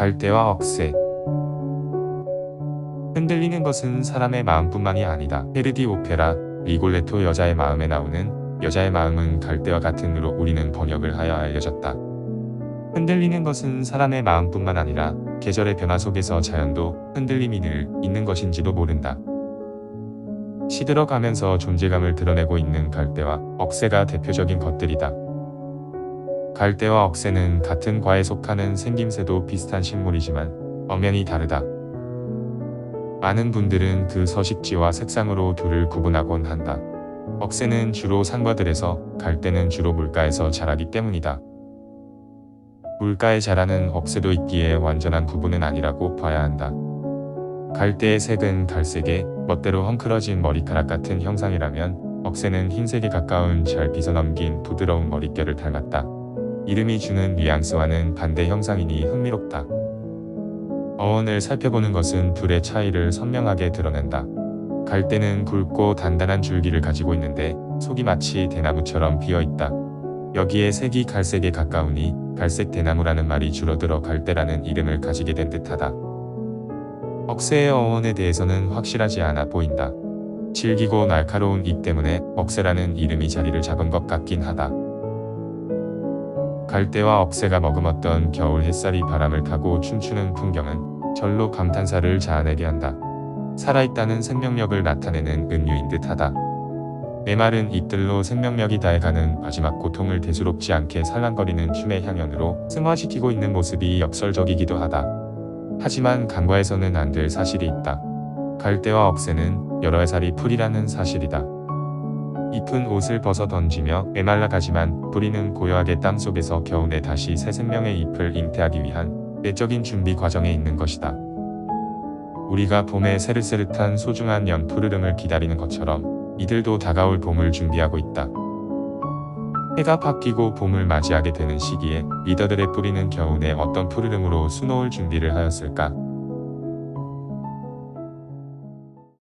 갈대와 억새 흔들리는 것은 사람의 마음뿐만이 아니다. 헤르디 오페라 리골레토 여자의 마음에 나오는 여자의 마음은 갈대와 같은으로 우리는 번역을 하여 알려졌다. 흔들리는 것은 사람의 마음뿐만 아니라 계절의 변화 속에서 자연도 흔들림이 늘 있는 것인지도 모른다. 시들어가면서 존재감을 드러내고 있는 갈대와 억새가 대표적인 것들이다. 갈대와 억새는 같은 과에 속하는 생김새도 비슷한 식물이지만 엄연히 다르다. 많은 분들은 그 서식지와 색상으로 둘을 구분하곤 한다. 억새는 주로 산과들에서 갈대는 주로 물가에서 자라기 때문이다. 물가에 자라는 억새도 있기에 완전한 구분은 아니라고 봐야 한다. 갈대의 색은 갈색에 멋대로 헝클어진 머리카락 같은 형상이라면 억새는 흰색에 가까운 잘 빗어넘긴 부드러운 머릿결을 닮았다. 이름이 주는 뉘앙스와는 반대 형상이니 흥미롭다. 어원을 살펴보는 것은 둘의 차이를 선명하게 드러낸다. 갈대는 굵고 단단한 줄기를 가지고 있는데 속이 마치 대나무처럼 비어 있다. 여기에 색이 갈색에 가까우니 갈색 대나무라는 말이 줄어들어 갈대라는 이름을 가지게 된 듯하다. 억새의 어원에 대해서는 확실하지 않아 보인다. 질기고 날카로운 입 때문에 억새라는 이름이 자리를 잡은 것 같긴 하다. 갈대와 억새가 머금었던 겨울 햇살이 바람을 타고 춤추는 풍경은 절로 감탄사를 자아내게 한다. 살아있다는 생명력을 나타내는 은유인 듯하다. 메마른 잎들로 생명력이 다해가는 마지막 고통을 대수롭지 않게 살랑거리는 춤의 향연으로 승화시키고 있는 모습이 역설적이기도 하다. 하지만 간과해서는 안 될 사실이 있다. 갈대와 억새는 여러 살이 풀이라는 사실이다. 잎은 옷을 벗어 던지며 메말라 가지만 뿌리는 고요하게 땅 속에서 겨우내 다시 새 생명의 잎을 잉태하기 위한 내적인 준비 과정에 있는 것이다. 우리가 봄의 새릇새릇한 소중한 연 푸르름을 기다리는 것처럼 이들도 다가올 봄을 준비하고 있다. 해가 바뀌고 봄을 맞이하게 되는 시기에 리더들의 뿌리는 겨우내 어떤 푸르름으로 수놓을 준비를 하였을까?